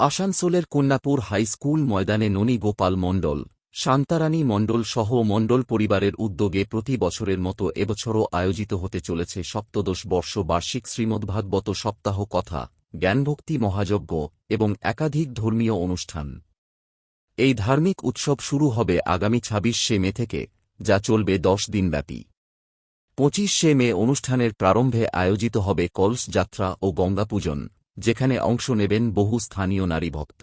আসানসোলের Kanyapur high school ময়দানে ননী গোপাল মণ্ডল, শান্তারানী মণ্ডল সহ মণ্ডল পরিবারের উদ্যোগে প্রতি বছরের মতো এবছরও আয়োজিত হতে চলেছে সপ্তদশ বর্ষ বার্ষিক শ্রীমদ্ভাগবত সপ্তাহ কথা, জ্ঞানভক্তি মহাযজ্ঞ এবং একাধিক ধর্মীয় অনুষ্ঠান। এই ধার্মিক উৎসব শুরু হবে আগামী ছাব্বিশে মে থেকে, যা চলবে দশ দিনব্যাপী। পঁচিশে মে অনুষ্ঠানের প্রারম্ভে আয়োজিত হবে কলস যাত্রা ও গঙ্গা পূজন। যেখানে অংশ নেবেন বহু স্থানীয় নারী ভক্ত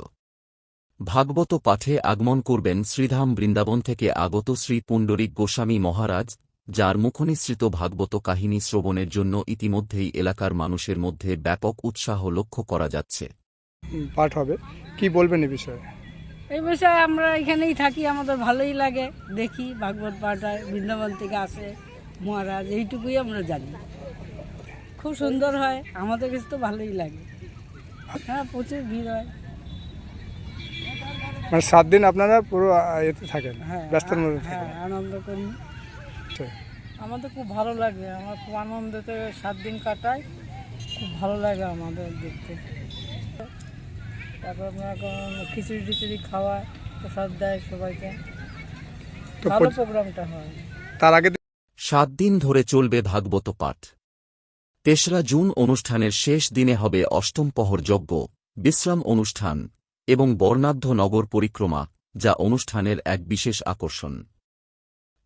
ভাগবত পাঠে আগমন করবেন শ্রীধাম বৃন্দাবন থেকে আগত শ্রী পুণ্ডরিক গোস্বামী মহারাজ যার মুখনিসৃত ভাগবত কাহিনী শ্রবণের জন্য ইতিমধ্যেই এলাকার মানুষের মধ্যে ব্যাপক উৎসাহ লক্ষ্য করা যাচ্ছে। পাঠ হবে। কি বলবেন এ বিষয়ে? এই বিষয়ে আমরা এখানেই থাকি আমাদের ভালোই লাগে। দেখি ভাগবত পাঠ হয় বৃন্দাবন থেকে আসে মহারাজ এইটুকুই আমরা জানি। খুব সুন্দর হয় আমাদের কাছে তো ভালোই লাগে। হ্যাঁ প্রচুর ভিড় হয়। মানে সাত দিন আপনারা পুরো এতে থাকেন হ্যাঁ ব্যস্তের মধ্যে হ্যাঁ থাকেন। আনন্দ করি। আমাদের খুব ভালো লাগে আমার খুব আনন্দতে সাত দিন কাটাই। খুব ভালো লাগে আমাদের দেখতে। তারপর খিচুড়ি টিচুড়ি খাওয়ায় প্রসাদ দেয় সবাইকে। ভালো প্রোগ্রামটা হয়। তার আগে সাত দিন ধরে চলবে ভাগবত পাঠ। তেসরা জুন অনুষ্ঠানের শেষ দিনে হবে অষ্টম প্রহর যজ্ঞ, বিশ্রাম অনুষ্ঠান এবং বর্ণাঢ্য নগর পরিক্রমা, যা অনুষ্ঠানের এক বিশেষ আকর্ষণ।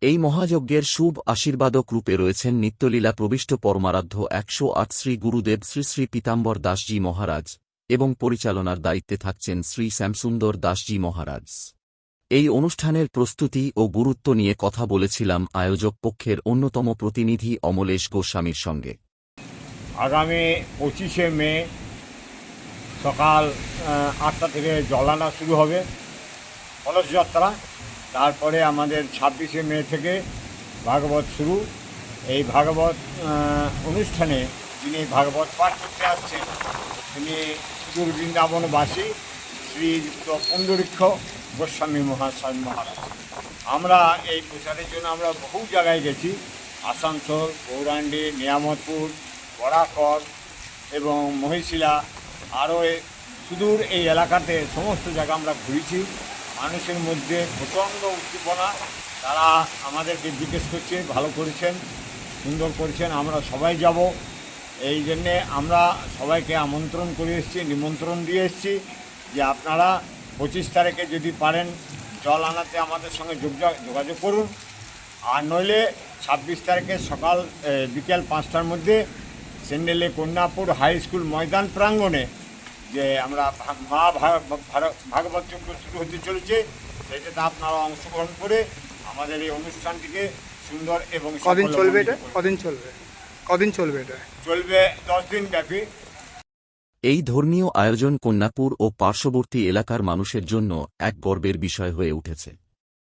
এই মহাযজ্ঞের শুভ আশীর্বাদক রূপে রয়েছেন নিত্যলীলা প্রবিষ্ট পরমারাধ্য একশো আট শ্রী গুরুদেব শ্রী শ্রী পীতাম্বর দাসজি মহারাজ এবং পরিচালনার দায়িত্বে থাকছেন শ্রী শ্যামসুন্দর দাসজি মহারাজ। এই অনুষ্ঠানের প্রস্তুতি ও গুরুত্ব নিয়ে কথা বলেছিলাম আয়োজক পক্ষের অন্যতম প্রতিনিধি অমলেশ গোস্বামীর সঙ্গে। আগামী পঁচিশে মে সকাল আটটা থেকে জলানা শুরু হবে কলস যাত্রা তারপরে আমাদের ছাব্বিশে মে থেকে ভাগবত শুরু। এই ভাগবত অনুষ্ঠানে যিনি ভাগবত পাঠ করতে আসছেন, তিনি সুদূর বৃন্দাবনবাসী, শ্রীযুক্ত পুণ্ডরীক্ষ গোস্বামী মহাশয় মহারাজ। আমরা এই প্রচারের জন্য আমরা বহু জায়গায় গেছি। আসানসোল গৌরাণ্ডি নিয়ামতপুর বরাকর এবং মহিশিলা আরও সুদূর এই এলাকাতে সমস্ত জায়গা আমরা ঘুরেছি। মানুষের মধ্যে প্রচণ্ড উদ্দীপনা। তারা আমাদেরকে জিজ্ঞেস করছে, ভালো করেছেন? সুন্দর করেছেন? আমরা সবাই যাব। এই জন্যে আমরা সবাইকে আমন্ত্রণ করে এসেছি, নিমন্ত্রণ দিয়ে এসেছি যে আপনারা পঁচিশ তারিখে যদি পারেন জল আনাতে আমাদের সঙ্গে যোগা- যোগাযোগ করুন। আর নইলে ছাব্বিশ তারিখে সকাল বিকেল পাঁচটার মধ্যে সেন্ডেলে কন্যাপুর হাই স্কুল ময়দান প্রাঙ্গণে যে আমরা মা ভাগবত যজ্ঞ শুরু হতে চলেছে সেটাতে আপনারা অংশগ্রহণ করে আমাদের এই অনুষ্ঠানটিকে সুন্দর এবং কদিন চলবে এটা? কদিন চলবে? কদিন চলবে এটা? চলবে দশ দিন ব্যাপী। এই ধর্মীয় আয়োজন কন্যাপুর ও পার্শ্ববর্তী এলাকার মানুষের জন্য এক গর্বের বিষয় হয়ে উঠেছে।